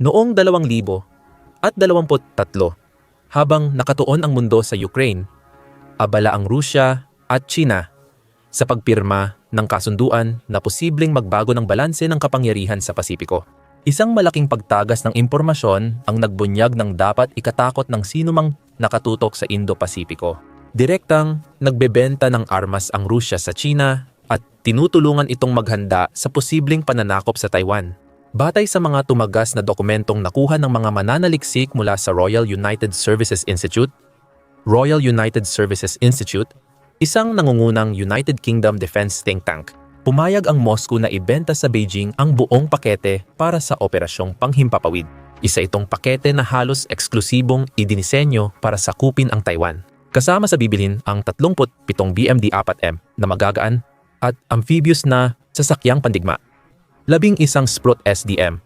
Noong 2000 at 23, habang nakatuon ang mundo sa Ukraine, abala ang Rusya at China sa pagpirma ng kasunduan na posibleng magbago ng balanse ng kapangyarihan sa Pasipiko. Isang malaking pagtagas ng impormasyon ang nagbunyag ng dapat ikatakot ng sinumang nakatutok sa Indo-Pasipiko. Direktang nagbebenta ng armas ang Rusya sa China at tinutulungan itong maghanda sa posibleng pananakop sa Taiwan. Batay sa mga tumagas na dokumentong nakuha ng mga mananaliksik mula sa Royal United Services Institute, Royal United Services Institute, isang nangungunang United Kingdom defense think tank, pumayag ang Moscow na ibenta sa Beijing ang buong pakete para sa operasyong panghimpapawid. Isa itong pakete na halos eksklusibong idinisenyo para sakupin ang Taiwan. Kasama sa bibilhin ang 37 BMD-4M na magagaan at amphibious na sasakyang pandigma. Labing isang Sprott SDM,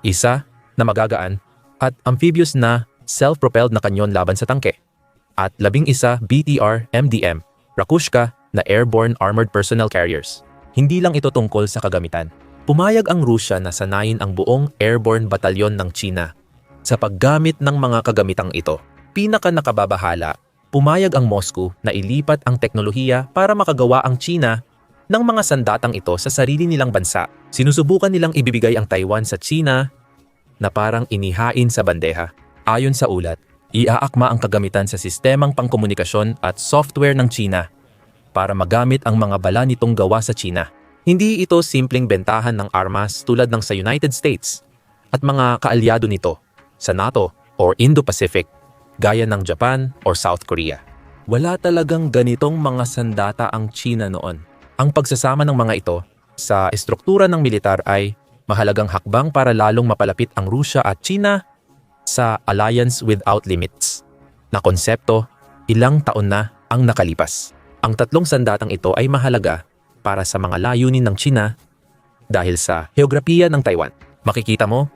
isa na magagaan at amphibious na self-propelled na kanyon laban sa tangke, at labing isa BTR MDM, Rakushka na airborne armored personnel carriers. Hindi lang ito tungkol sa kagamitan. Pumayag ang Rusya na sanayin ang buong airborne batalyon ng China sa paggamit ng mga kagamitang ito. Pinaka nakababahala, pumayag ang Moscow na ilipat ang teknolohiya para makagawa ang China ng mga sandatang ito sa sarili nilang bansa. Sinusubukan nilang ibibigay ang Taiwan sa China na parang inihain sa bandeha. Ayon sa ulat, iaakma ang kagamitan sa sistemang pangkomunikasyon at software ng China para magamit ang mga bala nitong gawa sa China. Hindi ito simpleng bentahan ng armas tulad ng sa United States at mga kaalyado nito sa NATO or Indo-Pacific gaya ng Japan or South Korea. Wala talagang ganitong mga sandata ang China noon. Ang pagsasama ng mga ito sa estruktura ng militar ay mahalagang hakbang para lalong mapalapit ang Rusya at China sa Alliance Without Limits na konsepto ilang taon na ang nakalipas. Ang tatlong sandatang ito ay mahalaga para sa mga layunin ng China dahil sa heograpiya ng Taiwan. Makikita mo,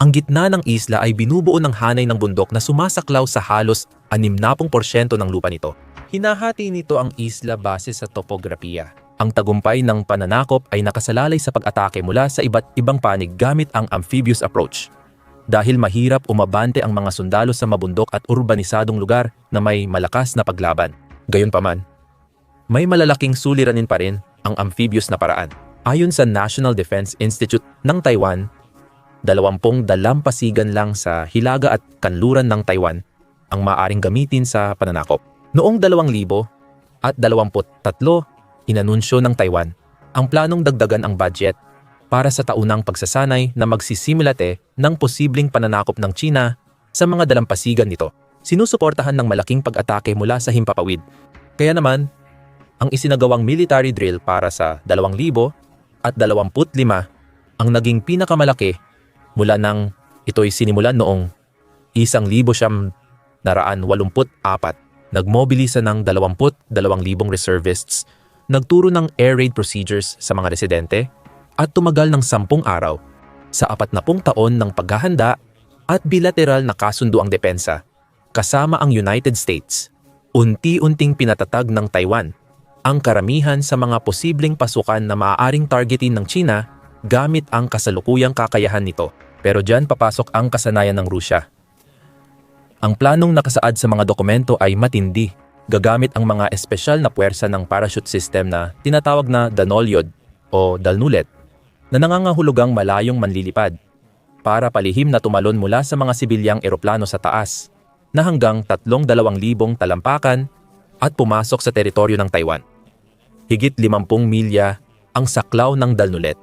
ang gitna ng isla ay binubuo ng hanay ng bundok na sumasaklaw sa halos 60% ng lupa nito. Hinahati nito ang isla base sa topografiya. Ang tagumpay ng pananakop ay nakasalalay sa pag-atake mula sa iba't ibang panig gamit ang amphibious approach. Dahil mahirap umabante ang mga sundalo sa mabundok at urbanisadong lugar na may malakas na paglaban. Gayunpaman, may malalaking suliranin pa rin ang amphibious na paraan. Ayon sa National Defense Institute ng Taiwan, dalawampung dalampasigan lang sa hilaga at kanluran ng Taiwan ang maaring gamitin sa pananakop. Noong 2000 at 23, inanunsyo ng Taiwan ang planong dagdagan ang budget para sa taunang pagsasanay na magsisimilate ng posibleng pananakop ng China sa mga dalampasigan nito. Sinusuportahan ng malaking pag-atake mula sa himpapawid. Kaya naman, ang isinagawang military drill para sa 2,000 at 25 ang naging pinakamalaki mula nang ito'y sinimulan noong 1,984. Nagmobilisa ng 22,000 reservists, nagturo ng air raid procedures sa mga residente at tumagal ng 10 araw sa 40 taon ng paghahanda at bilateral na kasundo ang depensa kasama ang United States. Unti-unting pinatatag ng Taiwan ang karamihan sa mga posibleng pasukan na maaaring targetin ng China gamit ang kasalukuyang kakayahan nito. Pero dyan papasok ang kasanayan ng Rusya. Ang planong nakasaad sa mga dokumento ay matindi. Gagamit ang mga espesyal na puwersa ng parachute system na tinatawag na Danolyod o Dalnulet na nangangahulugang malayong manlilipad para palihim na tumalon mula sa mga sibilyang eroplano sa taas na hanggang 3,200 talampakan at pumasok sa teritoryo ng Taiwan. Higit 50 milya ang saklaw ng Dalnulet,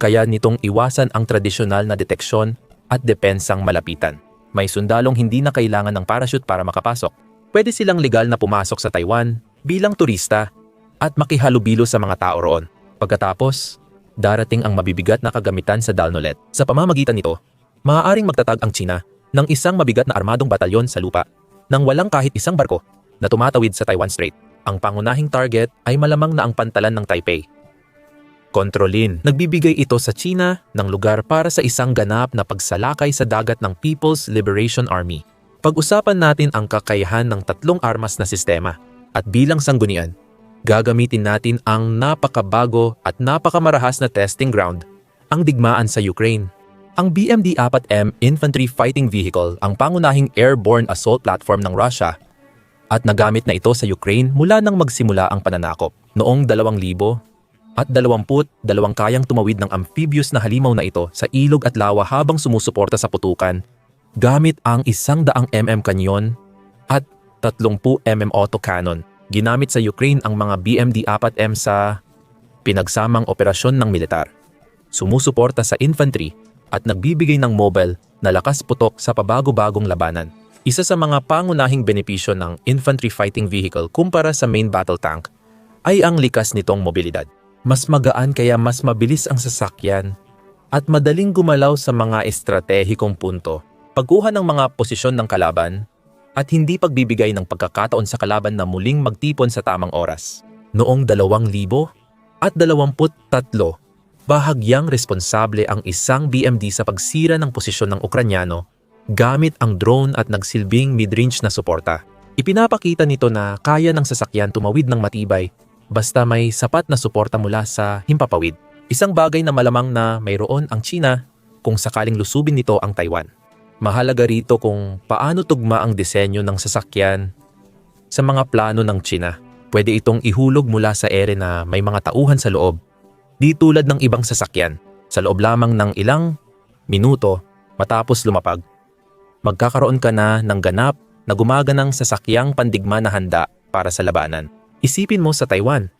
kaya nitong iwasan ang tradisyonal na deteksyon at depensang malapitan. May sundalong hindi na kailangan ng parachute para makapasok. Pwede silang legal na pumasok sa Taiwan bilang turista at makihalubilo sa mga tao roon. Pagkatapos, darating ang mabibigat na kagamitan sa Dalnolet. Sa pamamagitan nito, maaaring magtatag ang China ng isang mabigat na armadong batalyon sa lupa nang walang kahit isang barko na tumatawid sa Taiwan Strait. Ang pangunahing target ay malamang na ang pantalan ng Taipei. Kontrolin. Nagbibigay ito sa China ng lugar para sa isang ganap na pagsalakay sa dagat ng People's Liberation Army. Pag-usapan natin ang kakayahan ng tatlong armas na sistema at bilang sanggunian, gagamitin natin ang napakabago at napakamarahas na testing ground, ang digmaan sa Ukraine. Ang BMD-4M Infantry Fighting Vehicle ang pangunahing airborne assault platform ng Russia at nagamit na ito sa Ukraine mula nang magsimula ang pananakop. Noong 2000 at 20 dalawang kayang tumawid ng amphibious na halimaw na ito sa ilog at lawa habang sumusuporta sa putukan gamit ang isang daang mm kanyon at 30 mm autocannon. Ginamit sa Ukraine ang mga BMD-4M sa pinagsamang operasyon ng militar. Sumusuporta sa infantry at nagbibigay ng mobile na lakas putok sa pabago-bagong labanan. Isa sa mga pangunahing benepisyo ng infantry fighting vehicle kumpara sa main battle tank ay ang likas nitong mobilidad. Mas magaan kaya mas mabilis ang sasakyan at madaling gumalaw sa mga estratehikong punto. Pagkuha ng mga posisyon ng kalaban at hindi pagbibigay ng pagkakataon sa kalaban na muling magtipon sa tamang oras. Noong 2000 at 23, bahagyang responsable ang isang BMD sa pagsira ng posisyon ng Ukranyano gamit ang drone at nagsilbing mid-range na suporta. Ipinapakita nito na kaya ng sasakyan tumawid ng matibay basta may sapat na suporta mula sa himpapawid. Isang bagay na malamang na mayroon ang China kung sakaling lusubin nito ang Taiwan. Mahalaga rito kung paano tugma ang disenyo ng sasakyan sa mga plano ng China. Pwede itong ihulog mula sa ere na may mga tauhan sa loob, di tulad ng ibang sasakyan, sa loob lamang ng ilang minuto matapos lumapag magkakaroon ka na ng ganap na gumaganang sasakyang pandigma na handa para sa labanan. Isipin mo sa Taiwan,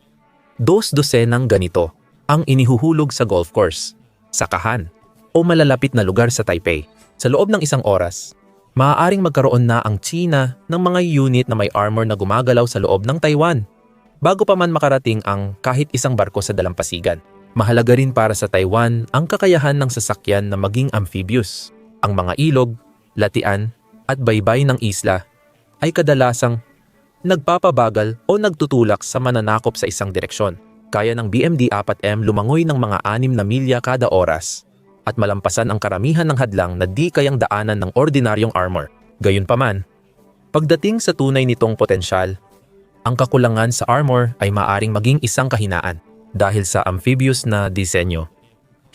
dos dosenang ganito ang inihuhulog sa golf course, sakahan, o malalapit na lugar sa Taipei. Sa loob ng isang oras, maaaring magkaroon na ang China ng mga unit na may armor na gumagalaw sa loob ng Taiwan bago pa man makarating ang kahit isang barko sa dalampasigan. Mahalaga rin para sa Taiwan ang kakayahan ng sasakyan na maging amphibious. Ang mga ilog latian at baybay ng isla ay kadalasang nagpapabagal o nagtutulak sa mananakop sa isang direksyon. Kaya ng BMD-4M lumangoy ng mga 6 na milya kada oras at malampasan ang karamihan ng hadlang na di kayang daanan ng ordinaryong armor. Gayunpaman, pagdating sa tunay nitong potensyal, ang kakulangan sa armor ay maaring maging isang kahinaan dahil sa amphibious na disenyo.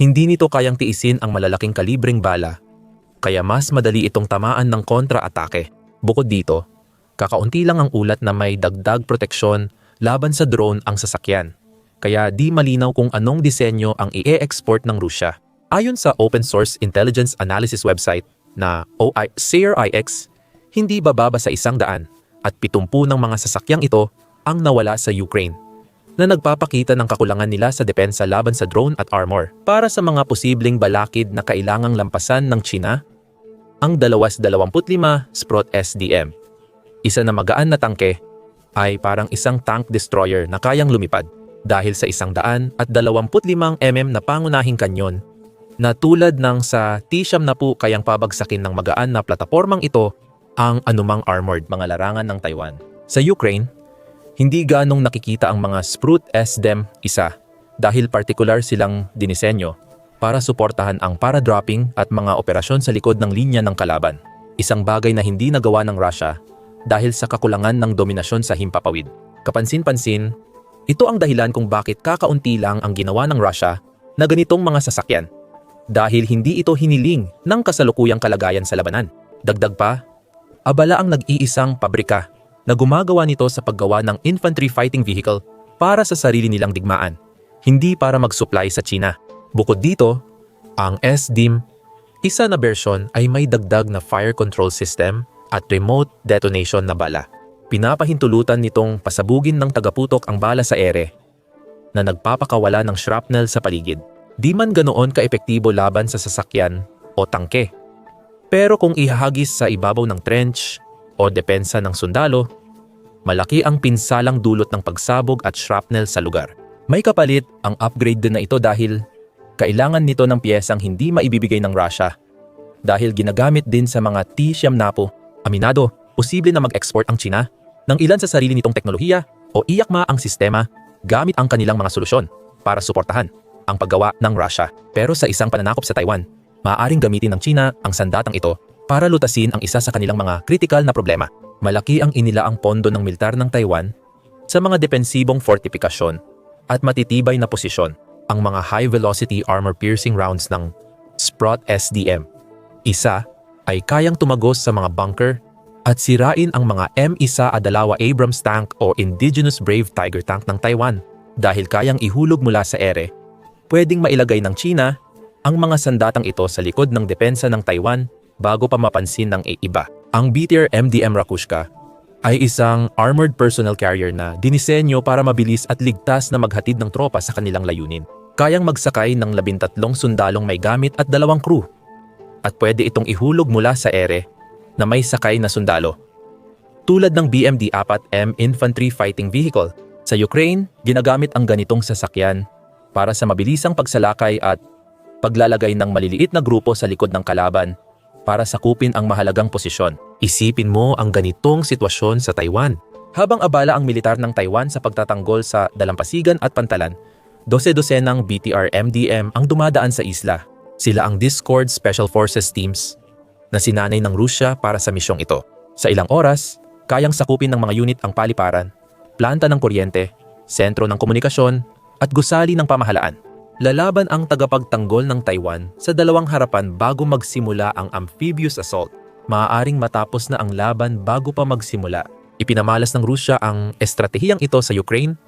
Hindi nito kayang tiisin ang malalaking kalibreng bala kaya mas madali itong tamaan ng kontra-atake. Bukod dito, kakaunti lang ang ulat na may dagdag proteksyon laban sa drone ang sasakyan. Kaya di malinaw kung anong disenyo ang i-export ng Rusya. Ayon sa open source intelligence analysis website na OI SARIX, hindi bababa sa isang daan at pitumpu ng mga sasakyang ito ang nawala sa Ukraine na nagpapakita ng kakulangan nila sa depensa laban sa drone at armor. Para sa mga posibleng balakid na kailangang lampasan ng China, ang 225 Sprott SDM. Isa na magaan na tangke ay parang isang tank destroyer na kayang lumipad dahil sa isang daan at 25 mm na pangunahing kanyon na tulad ng sa T-Sham na po kayang pabagsakin ng magaan na platapormang ito ang anumang armored mga larangan ng Taiwan. Sa Ukraine, hindi ganong nakikita ang mga Sprut SDEM isa dahil partikular silang dinisenyo para suportahan ang para-dropping at mga operasyon sa likod ng linya ng kalaban. Isang bagay na hindi nagawa ng Russia dahil sa kakulangan ng dominasyon sa himpapawid. Kapansin-pansin, ito ang dahilan kung bakit kakaunti lang ang ginawa ng Russia na ganitong mga sasakyan dahil hindi ito hiniling ng kasalukuyang kalagayan sa labanan. Dagdag pa, abala ang nag-iisang pabrika na gumagawa nito sa paggawa ng infantry fighting vehicle para sa sarili nilang digmaan, hindi para mag-supply sa China. Bukod dito, ang SDIM, isa na version ay may dagdag na fire control system at remote detonation na bala. Pinapahintulutan nitong pasabugin ng tagaputok ang bala sa ere na nagpapakawala ng shrapnel sa paligid. Di man ganoon kaepektibo laban sa sasakyan o tangke. Pero kung ihahagis sa ibabaw ng trench o depensa ng sundalo, malaki ang pinsalang dulot ng pagsabog at shrapnel sa lugar. May kapalit ang upgrade na ito dahil kailangan nito ng piyesang hindi maibibigay ng Russia dahil ginagamit din sa mga T-Siam Napo. Aminado, posible na mag-export ang China ng ilan sa sarili nitong teknolohiya o iyakma ang sistema gamit ang kanilang mga solusyon para suportahan ang paggawa ng Russia. Pero sa isang pananakop sa Taiwan, maaaring gamitin ng China ang sandatang ito para lutasin ang isa sa kanilang mga kritikal na problema. Malaki ang inilaang pondo ng militar ng Taiwan sa mga depensibong fortifikasyon at matitibay na posisyon ang mga high-velocity armor-piercing rounds ng Sprott SDM. Isa ay kayang tumagos sa mga bunker at sirain ang mga M1 Adalawa Abrams tank o Indigenous Brave Tiger tank ng Taiwan dahil kayang ihulog mula sa ere. Pwedeng mailagay ng China ang mga sandatang ito sa likod ng depensa ng Taiwan bago pa mapansin ng iba. Ang BTR MDM Rakushka ay isang armored personnel carrier na dinisenyo para mabilis at ligtas na maghatid ng tropa sa kanilang layunin. Kayang magsakay ng labintatlong sundalong may gamit at dalawang crew. At pwede itong ihulog mula sa ere na may sakay na sundalo. Tulad ng BMD-4M Infantry Fighting Vehicle, sa Ukraine, ginagamit ang ganitong sasakyan para sa mabilisang pagsalakay at paglalagay ng maliliit na grupo sa likod ng kalaban para sakupin ang mahalagang posisyon. Isipin mo ang ganitong sitwasyon sa Taiwan. Habang abala ang militar ng Taiwan sa pagtatanggol sa dalampasigan at pantalan, dose-dosenang BTR-MDM ang dumadaan sa isla. Sila ang Discord Special Forces Teams na sinanay ng Rusya para sa misyong ito. Sa ilang oras, kayang sakupin ng mga unit ang paliparan, planta ng kuryente, sentro ng komunikasyon, at gusali ng pamahalaan. Lalaban ang tagapagtanggol ng Taiwan sa dalawang harapan bago magsimula ang amphibious assault. Maaaring matapos na ang laban bago pa magsimula. Ipinamalas ng Rusya ang estratehiyang ito sa Ukraine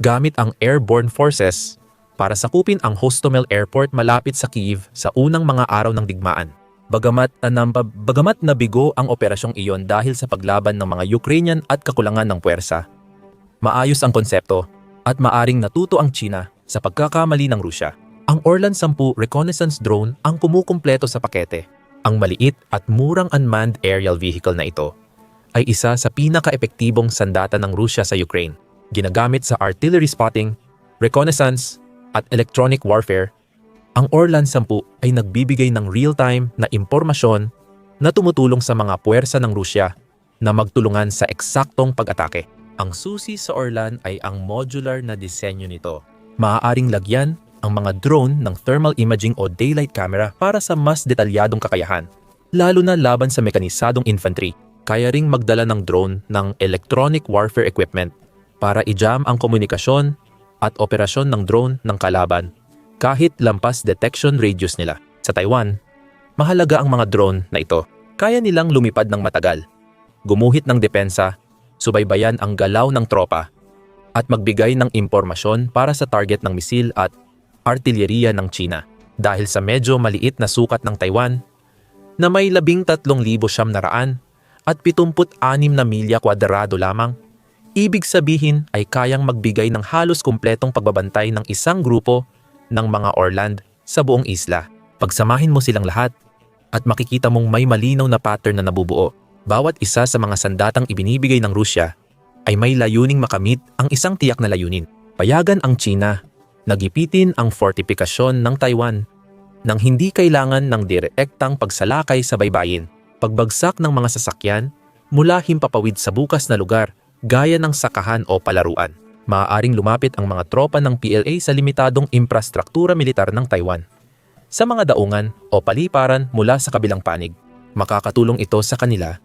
gamit ang airborne forces para sakupin ang Hostomel Airport malapit sa Kyiv sa unang mga araw ng digmaan. Bagamat, anamba, bagamat nabigo ang operasyong iyon dahil sa paglaban ng mga Ukrainian at kakulangan ng puwersa. Maayos ang konsepto at maaring natuto ang China sa pagkakamali ng Rusya. Ang Orlan 10 reconnaissance drone ang kumukumpleto sa pakete. Ang maliit at murang unmanned aerial vehicle na ito ay isa sa pinaka-epektibong sandata ng Rusya sa Ukraine. Ginagamit sa artillery spotting, reconnaissance, at electronic warfare, ang Orlan 10 ay nagbibigay ng real-time na impormasyon na tumutulong sa mga puwersa ng Rusya na magtulungan sa eksaktong pag-atake. Ang susi sa Orlan ay ang modular na disenyo nito maaaring lagyan ang mga drone ng thermal imaging o daylight camera para sa mas detalyadong kakayahan, lalo na laban sa mekanisadong infantry. Kaya ring magdala ng drone ng electronic warfare equipment para i-jam ang komunikasyon at operasyon ng drone ng kalaban kahit lampas detection radius nila. Sa Taiwan, mahalaga ang mga drone na ito. Kaya nilang lumipad ng matagal, gumuhit ng depensa, subaybayan ang galaw ng tropa at magbigay ng impormasyon para sa target ng misil at artilyeriya ng China. Dahil sa medyo maliit na sukat ng Taiwan na may 13,000 siyam na raan at 76 na milya kwadrado lamang, ibig sabihin ay kayang magbigay ng halos kumpletong pagbabantay ng isang grupo ng mga Orland sa buong isla. Pagsamahin mo silang lahat at makikita mong may malinaw na pattern na nabubuo. Bawat isa sa mga sandatang ibinibigay ng Rusya ay may layuning makamit ang isang tiyak na layunin. Payagan ang China, nagipitin ang fortifikasyon ng Taiwan nang hindi kailangan ng direktang pagsalakay sa baybayin, pagbagsak ng mga sasakyan mula himpapawid sa bukas na lugar gaya ng sakahan o palaruan. Maaaring lumapit ang mga tropa ng PLA sa limitadong infrastruktura militar ng Taiwan. Sa mga daungan o paliparan mula sa kabilang panig, makakatulong ito sa kanila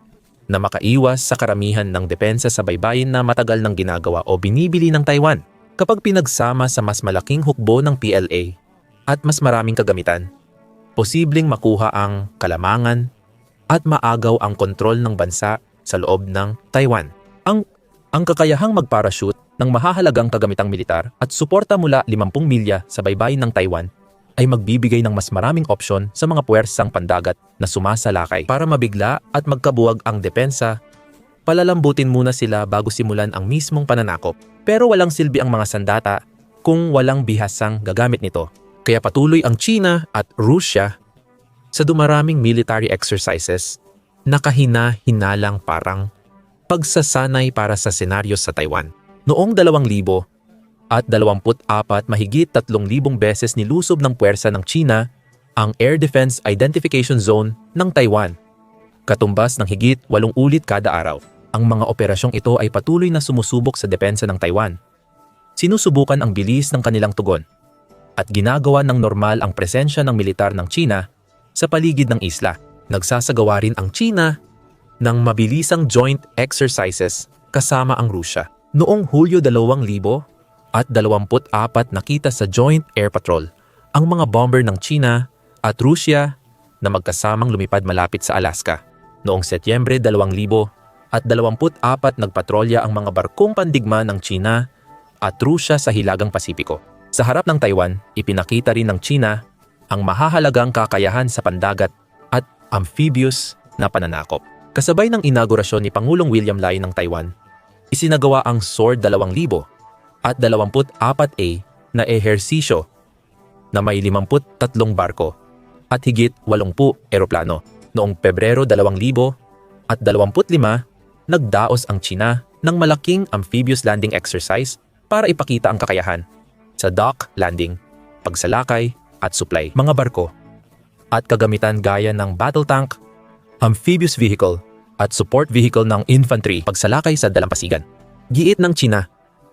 na makaiwas sa karamihan ng depensa sa baybayin na matagal nang ginagawa o binibili ng Taiwan kapag pinagsama sa mas malaking hukbo ng PLA at mas maraming kagamitan. Posibleng makuha ang kalamangan at maagaw ang kontrol ng bansa sa loob ng Taiwan. Ang, ang kakayahang magparachute ng mahahalagang kagamitang militar at suporta mula 50 milya sa baybayin ng Taiwan ay magbibigay ng mas maraming opsyon sa mga puwersang pandagat na sumasalakay para mabigla at magkabuwag ang depensa. Palalambutin muna sila bago simulan ang mismong pananakop. Pero walang silbi ang mga sandata kung walang bihasang gagamit nito. Kaya patuloy ang China at Russia sa dumaraming military exercises na kahina-hinalang parang pagsasanay para sa senaryo sa Taiwan. Noong 2000, at 24 mahigit 3,000 beses nilusob ng puwersa ng China ang Air Defense Identification Zone ng Taiwan. Katumbas ng higit 8 ulit kada araw. Ang mga operasyong ito ay patuloy na sumusubok sa depensa ng Taiwan. Sinusubukan ang bilis ng kanilang tugon at ginagawa ng normal ang presensya ng militar ng China sa paligid ng isla. Nagsasagawa rin ang China ng mabilisang joint exercises kasama ang Rusya. Noong Hulyo 2000, at 24 nakita sa Joint Air Patrol ang mga bomber ng China at Rusya na magkasamang lumipad malapit sa Alaska. Noong Setyembre 2000 at 24 nagpatrolya ang mga barkong pandigma ng China at Rusya sa Hilagang Pasipiko. Sa harap ng Taiwan, ipinakita rin ng China ang mahahalagang kakayahan sa pandagat at amphibious na pananakop. Kasabay ng inaugurasyon ni Pangulong William Lai ng Taiwan, isinagawa ang SWORD 2000 at 24A na ehersisyo na may 53 barko at higit 80 eroplano. Noong Pebrero 2000 at 25, nagdaos ang China ng malaking amphibious landing exercise para ipakita ang kakayahan sa dock landing, pagsalakay at supply mga barko at kagamitan gaya ng battle tank, amphibious vehicle at support vehicle ng infantry pagsalakay sa dalampasigan. Giit ng China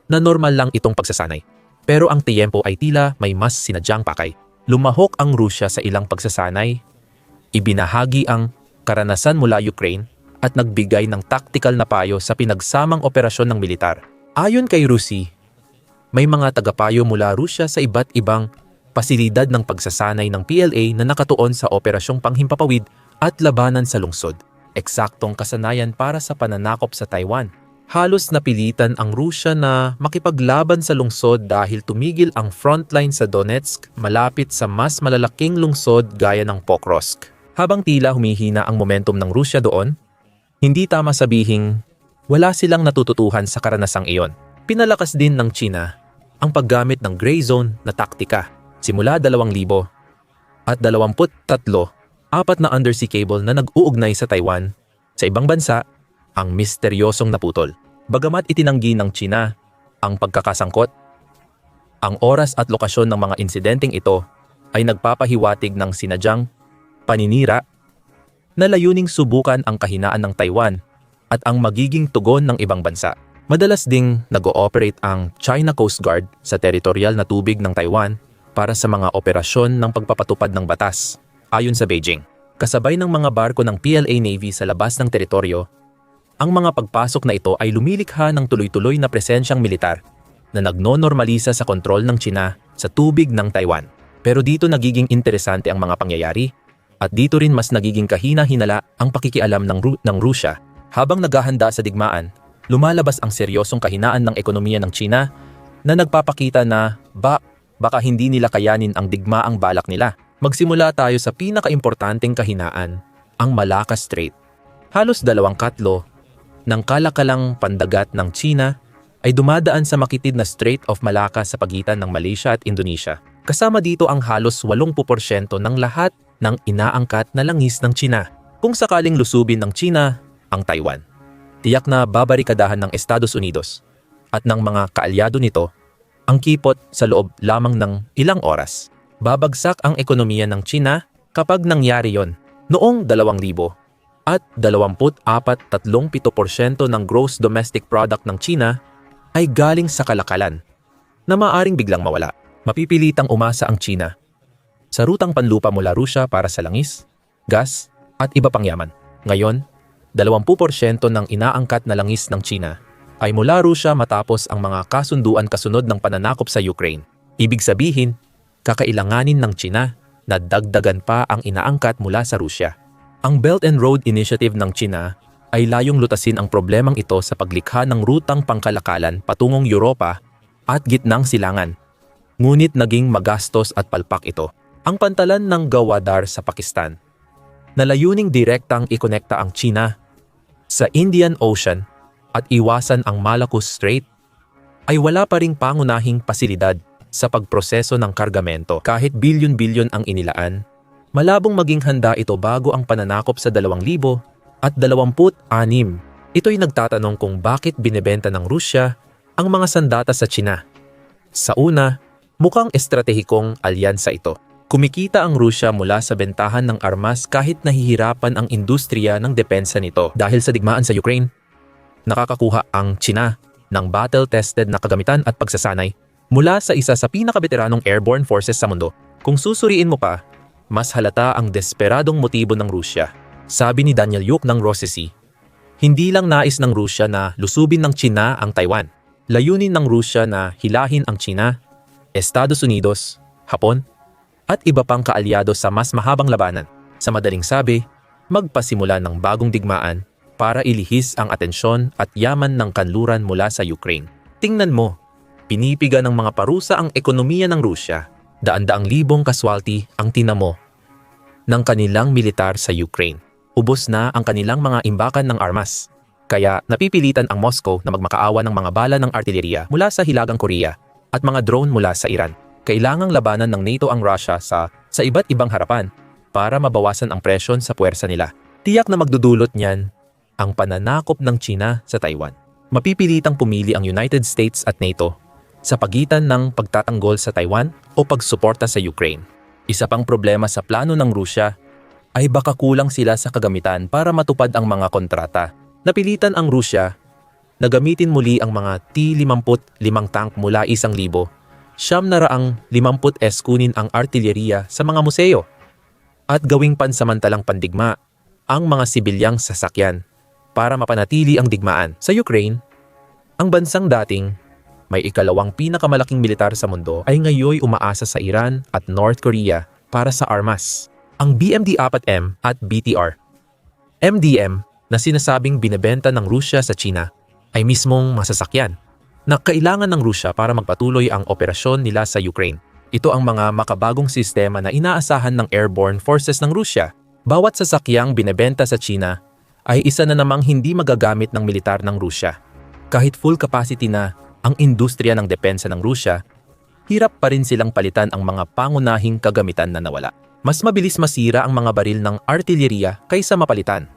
na normal lang itong pagsasanay. Pero ang tiempo ay tila may mas sinadyang pakay. Lumahok ang Rusya sa ilang pagsasanay, ibinahagi ang karanasan mula Ukraine at nagbigay ng tactical na payo sa pinagsamang operasyon ng militar. Ayon kay Rusi, may mga tagapayo mula Rusya sa iba't ibang pasilidad ng pagsasanay ng PLA na nakatuon sa operasyong panghimpapawid at labanan sa lungsod. Eksaktong kasanayan para sa pananakop sa Taiwan. Halos napilitan ang Rusya na makipaglaban sa lungsod dahil tumigil ang frontline sa Donetsk malapit sa mas malalaking lungsod gaya ng Pokrovsk. Habang tila humihina ang momentum ng Rusya doon, hindi tama sabihing wala silang natututuhan sa karanasang iyon. Pinalakas din ng China ang paggamit ng gray zone na taktika simula 2,000 at 23 apat na undersea cable na nag-uugnay sa Taiwan sa ibang bansa ang misteryosong naputol. Bagamat itinanggi ng China ang pagkakasangkot, ang oras at lokasyon ng mga insidenteng ito ay nagpapahiwatig ng sinadyang paninira na layuning subukan ang kahinaan ng Taiwan at ang magiging tugon ng ibang bansa. Madalas ding nag-ooperate ang China Coast Guard sa teritorial na tubig ng Taiwan para sa mga operasyon ng pagpapatupad ng batas, ayon sa Beijing. Kasabay ng mga barko ng PLA Navy sa labas ng teritoryo, ang mga pagpasok na ito ay lumilikha ng tuloy-tuloy na presensyang militar na nagnonormalisa sa kontrol ng China sa tubig ng Taiwan. Pero dito nagiging interesante ang mga pangyayari at dito rin mas nagiging kahina-hinala ang pakikialam ng, Ru- ng Rusya. Habang naghahanda sa digmaan, lumalabas ang seryosong kahinaan ng ekonomiya ng China na nagpapakita na ba baka hindi nila kayanin ang digmaang balak nila. Magsimula tayo sa pinakaimportanteng kahinaan, ang Malacca Strait. Halos dalawang katlo ng kalakalang pandagat ng China ay dumadaan sa makitid na Strait of Malacca sa pagitan ng Malaysia at Indonesia. Kasama dito ang halos 80% ng lahat ng inaangkat na langis ng China. Kung sakaling lusubin ng China ang Taiwan, tiyak na babarikadahan ng Estados Unidos at ng mga kaalyado nito ang kipot sa loob lamang ng ilang oras. Babagsak ang ekonomiya ng China kapag nangyari yon. Noong 2000, at 24-37% ng gross domestic product ng China ay galing sa kalakalan na maaring biglang mawala. Mapipilitang umasa ang China sa rutang panlupa mula Rusya para sa langis, gas at iba pang yaman. Ngayon, 20% ng inaangkat na langis ng China ay mula Rusya matapos ang mga kasunduan kasunod ng pananakop sa Ukraine. Ibig sabihin, kakailanganin ng China na dagdagan pa ang inaangkat mula sa Rusya. Ang Belt and Road Initiative ng China ay layong lutasin ang problemang ito sa paglikha ng rutang pangkalakalan patungong Europa at gitnang silangan. Ngunit naging magastos at palpak ito. Ang pantalan ng Gawadar sa Pakistan na layuning direktang ikonekta ang China sa Indian Ocean at iwasan ang Malacca Strait ay wala pa ring pangunahing pasilidad sa pagproseso ng kargamento kahit bilyon-bilyon ang inilaan Malabong maging handa ito bago ang pananakop sa 2000 at 26. Ito'y nagtatanong kung bakit binebenta ng Rusya ang mga sandata sa China. Sa una, mukhang estratehikong alyansa ito. Kumikita ang Rusya mula sa bentahan ng armas kahit nahihirapan ang industriya ng depensa nito dahil sa digmaan sa Ukraine. Nakakakuha ang China ng battle-tested na kagamitan at pagsasanay mula sa isa sa pinakabeteranong airborne forces sa mundo. Kung susuriin mo pa, mas halata ang desperadong motibo ng Rusya. Sabi ni Daniel Yuk ng Rossesi, hindi lang nais ng Rusya na lusubin ng China ang Taiwan. Layunin ng Rusya na hilahin ang China, Estados Unidos, Hapon, at iba pang kaalyado sa mas mahabang labanan. Sa madaling sabi, magpasimula ng bagong digmaan para ilihis ang atensyon at yaman ng kanluran mula sa Ukraine. Tingnan mo, pinipiga ng mga parusa ang ekonomiya ng Rusya. Daan-daang libong kaswalti ang tinamo ng kanilang militar sa Ukraine. Ubos na ang kanilang mga imbakan ng armas. Kaya napipilitan ang Moscow na magmakaawa ng mga bala ng artilleriya mula sa Hilagang Korea at mga drone mula sa Iran. Kailangang labanan ng NATO ang Russia sa, sa iba't ibang harapan para mabawasan ang presyon sa puwersa nila. Tiyak na magdudulot niyan ang pananakop ng China sa Taiwan. Mapipilitang pumili ang United States at NATO sa pagitan ng pagtatanggol sa Taiwan o pagsuporta sa Ukraine. Isa pang problema sa plano ng Rusya ay baka kulang sila sa kagamitan para matupad ang mga kontrata. Napilitan ang Rusya na gamitin muli ang mga T-55 tank mula isang libo, siyam na raang 50 S kunin ang artilleriya sa mga museo at gawing pansamantalang pandigma ang mga sibilyang sasakyan para mapanatili ang digmaan. Sa Ukraine, ang bansang dating may ikalawang pinakamalaking militar sa mundo ay ngayoy umaasa sa Iran at North Korea para sa armas. Ang BMD-4M at BTR. MDM na sinasabing binebenta ng Rusya sa China ay mismong masasakyan na kailangan ng Rusya para magpatuloy ang operasyon nila sa Ukraine. Ito ang mga makabagong sistema na inaasahan ng airborne forces ng Rusya. Bawat sasakyang binebenta sa China ay isa na namang hindi magagamit ng militar ng Rusya. Kahit full capacity na ang industriya ng depensa ng Rusya, hirap pa rin silang palitan ang mga pangunahing kagamitan na nawala. Mas mabilis masira ang mga baril ng artilleriya kaysa mapalitan.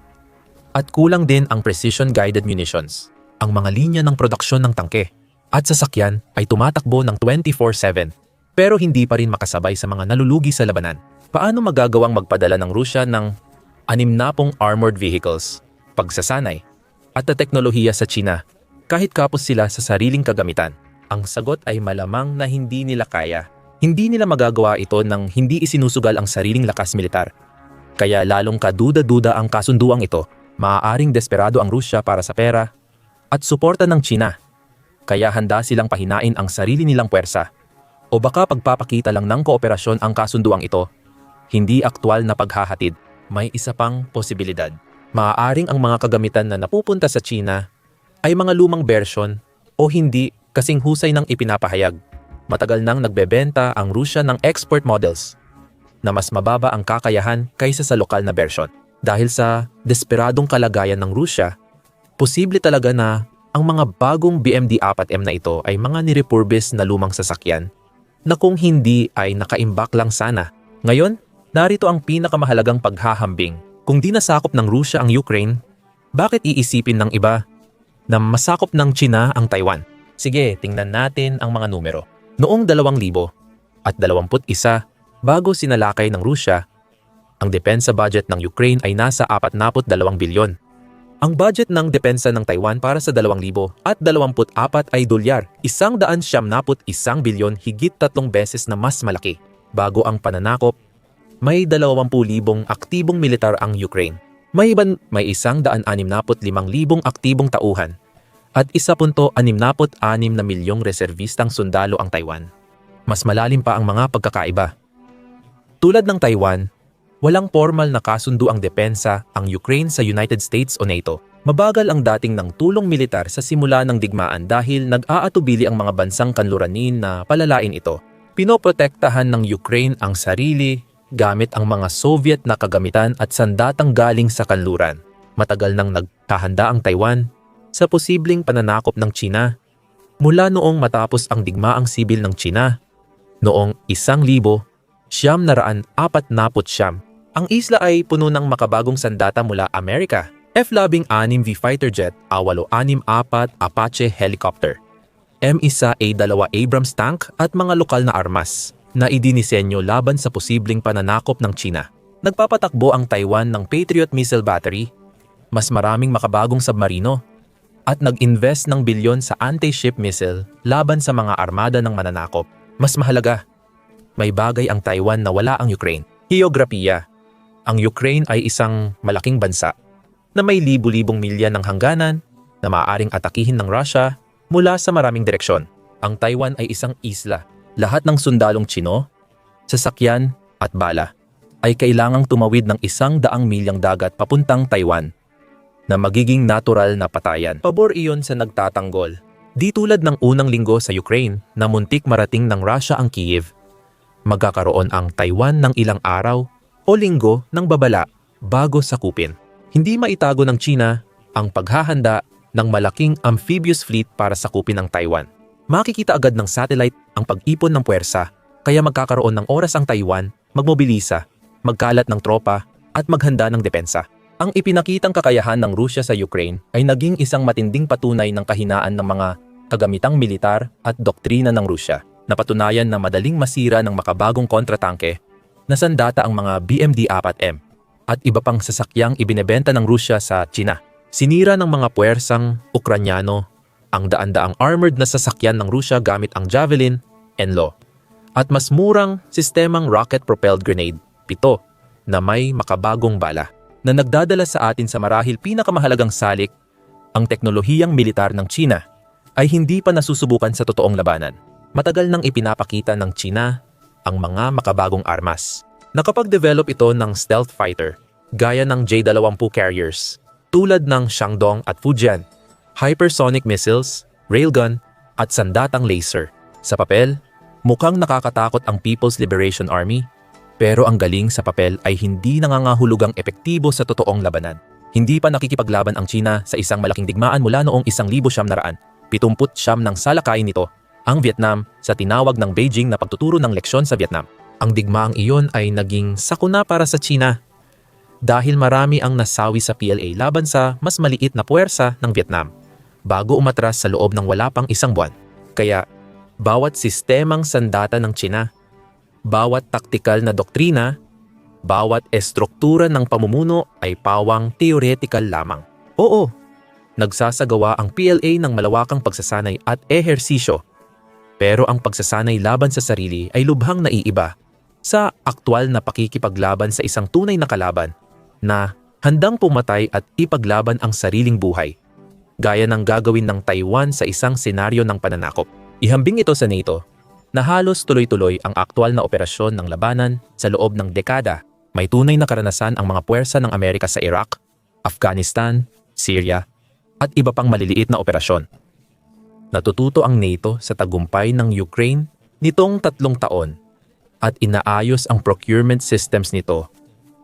At kulang din ang precision-guided munitions, ang mga linya ng produksyon ng tangke. At sasakyan ay tumatakbo ng 24-7 pero hindi pa rin makasabay sa mga nalulugi sa labanan. Paano magagawang magpadala ng Rusya ng anim na pong armored vehicles, pagsasanay, at teknolohiya sa China kahit kapos sila sa sariling kagamitan? Ang sagot ay malamang na hindi nila kaya. Hindi nila magagawa ito nang hindi isinusugal ang sariling lakas militar. Kaya lalong kaduda-duda ang kasunduang ito, maaaring desperado ang Rusya para sa pera at suporta ng China. Kaya handa silang pahinain ang sarili nilang puwersa. O baka pagpapakita lang ng kooperasyon ang kasunduang ito, hindi aktwal na paghahatid may isa pang posibilidad. Maaaring ang mga kagamitan na napupunta sa China ay mga lumang version o hindi kasing husay ng ipinapahayag. Matagal nang nagbebenta ang Rusya ng export models na mas mababa ang kakayahan kaysa sa lokal na version. Dahil sa desperadong kalagayan ng Rusya, posible talaga na ang mga bagong BMD-4M na ito ay mga nirepurbis na lumang sasakyan na kung hindi ay nakaimbak lang sana. Ngayon, Narito ang pinakamahalagang paghahambing. Kung di nasakop ng Rusya ang Ukraine, bakit iisipin ng iba na masakop ng China ang Taiwan? Sige, tingnan natin ang mga numero. Noong 2000 at 21 bago sinalakay ng Rusya, ang depensa budget ng Ukraine ay nasa 42 bilyon. Ang budget ng depensa ng Taiwan para sa 2000 at 24 ay dolyar, isang daan siyam naput isang bilyon higit tatlong beses na mas malaki. Bago ang pananakop, may 20,000 aktibong militar ang Ukraine. May iban may isang daan libong aktibong tauhan at isa punto anim napot anim na milyong reservistang sundalo ang Taiwan. Mas malalim pa ang mga pagkakaiba. Tulad ng Taiwan, walang formal na kasundo ang depensa ang Ukraine sa United States o NATO. Mabagal ang dating ng tulong militar sa simula ng digmaan dahil nag-aatubili ang mga bansang kanluranin na palalain ito. Pinoprotektahan ng Ukraine ang sarili, gamit ang mga Soviet na kagamitan at sandatang galing sa kanluran. Matagal nang nagkahanda ang Taiwan sa posibleng pananakop ng China mula noong matapos ang digmaang sibil ng China noong isang libo siyam naraan apat napot siyam. Ang isla ay puno ng makabagong sandata mula Amerika. F-16 V fighter jet, A-864 Apache helicopter, M1A2 Abrams tank at mga lokal na armas na idinisenyo laban sa posibleng pananakop ng China. Nagpapatakbo ang Taiwan ng Patriot Missile Battery, mas maraming makabagong submarino, at nag-invest ng bilyon sa anti-ship missile laban sa mga armada ng mananakop. Mas mahalaga, may bagay ang Taiwan na wala ang Ukraine. Geografiya. Ang Ukraine ay isang malaking bansa na may libu-libong milya ng hangganan na maaaring atakihin ng Russia mula sa maraming direksyon. Ang Taiwan ay isang isla lahat ng sundalong Chino, sasakyan at bala, ay kailangang tumawid ng isang daang milyang dagat papuntang Taiwan na magiging natural na patayan. Pabor iyon sa nagtatanggol. Di tulad ng unang linggo sa Ukraine na muntik marating ng Russia ang Kiev. Magkakaroon ang Taiwan ng ilang araw o linggo ng babala bago sakupin. Hindi maitago ng China ang paghahanda ng malaking amphibious fleet para sakupin ang Taiwan. Makikita agad ng satellite ang pag-ipon ng puwersa kaya magkakaroon ng oras ang Taiwan magmobilisa, magkalat ng tropa at maghanda ng depensa. Ang ipinakitang kakayahan ng Rusya sa Ukraine ay naging isang matinding patunay ng kahinaan ng mga kagamitang militar at doktrina ng Rusya. Napatunayan na madaling masira ng makabagong kontratangke na sandata ang mga BMD-4M at iba pang sasakyang ibinebenta ng Rusya sa China. Sinira ng mga puwersang Ukranyano ang daan-daang armored na sasakyan ng Rusya gamit ang Javelin, Enlo, at mas murang sistemang rocket-propelled grenade, pito, na may makabagong bala, na nagdadala sa atin sa marahil pinakamahalagang salik, ang teknolohiyang militar ng China ay hindi pa nasusubukan sa totoong labanan. Matagal nang ipinapakita ng China ang mga makabagong armas. Nakapag-develop ito ng stealth fighter, gaya ng J-20 carriers, tulad ng Shandong at Fujian, hypersonic missiles, railgun, at sandatang laser. Sa papel, mukhang nakakatakot ang People's Liberation Army, pero ang galing sa papel ay hindi nangangahulugang epektibo sa totoong labanan. Hindi pa nakikipaglaban ang China sa isang malaking digmaan mula noong 1970, 79 ng salakayin nito, ang Vietnam sa tinawag ng Beijing na pagtuturo ng leksyon sa Vietnam. Ang digmaang iyon ay naging sakuna para sa China dahil marami ang nasawi sa PLA laban sa mas maliit na puwersa ng Vietnam bago umatras sa loob ng wala pang isang buwan. Kaya, bawat sistemang sandata ng China, bawat taktikal na doktrina, bawat estruktura ng pamumuno ay pawang theoretical lamang. Oo, nagsasagawa ang PLA ng malawakang pagsasanay at ehersisyo. Pero ang pagsasanay laban sa sarili ay lubhang naiiba sa aktwal na pakikipaglaban sa isang tunay na kalaban na handang pumatay at ipaglaban ang sariling buhay, gaya ng gagawin ng Taiwan sa isang senaryo ng pananakop. Ihambing ito sa NATO na halos tuloy-tuloy ang aktwal na operasyon ng labanan sa loob ng dekada. May tunay na karanasan ang mga puwersa ng Amerika sa Iraq, Afghanistan, Syria, at iba pang maliliit na operasyon. Natututo ang NATO sa tagumpay ng Ukraine nitong tatlong taon at inaayos ang procurement systems nito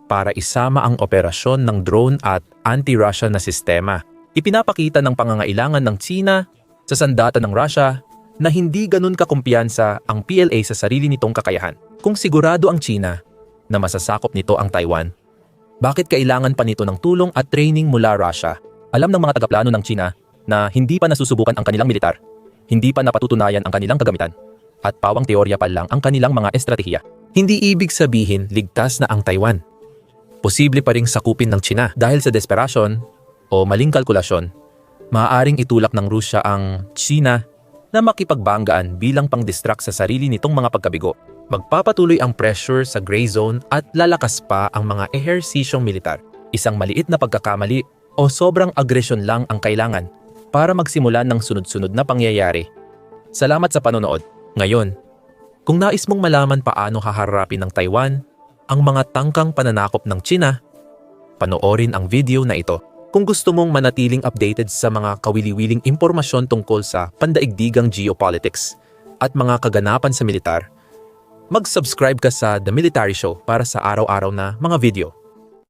para isama ang operasyon ng drone at anti-Russia na sistema. Ipinapakita ng pangangailangan ng China sa sandata ng Russia na hindi ganun kakumpiyansa ang PLA sa sarili nitong kakayahan. Kung sigurado ang China na masasakop nito ang Taiwan, bakit kailangan pa nito ng tulong at training mula Russia? Alam ng mga tagaplano ng China na hindi pa nasusubukan ang kanilang militar, hindi pa napatutunayan ang kanilang kagamitan, at pawang teorya pa lang ang kanilang mga estratehiya. Hindi ibig sabihin ligtas na ang Taiwan. Posible pa ring sakupin ng China dahil sa desperasyon o maling kalkulasyon, maaaring itulak ng Rusya ang China na makipagbanggaan bilang pang-distract sa sarili nitong mga pagkabigo. Magpapatuloy ang pressure sa gray zone at lalakas pa ang mga ehersisyong militar. Isang maliit na pagkakamali o sobrang agresyon lang ang kailangan para magsimula ng sunod-sunod na pangyayari. Salamat sa panonood. Ngayon, kung nais mong malaman paano haharapin ng Taiwan ang mga tangkang pananakop ng China, panoorin ang video na ito. Kung gusto mong manatiling updated sa mga kawili-wiling impormasyon tungkol sa pandaigdigang geopolitics at mga kaganapan sa militar, mag-subscribe ka sa The Military Show para sa araw-araw na mga video.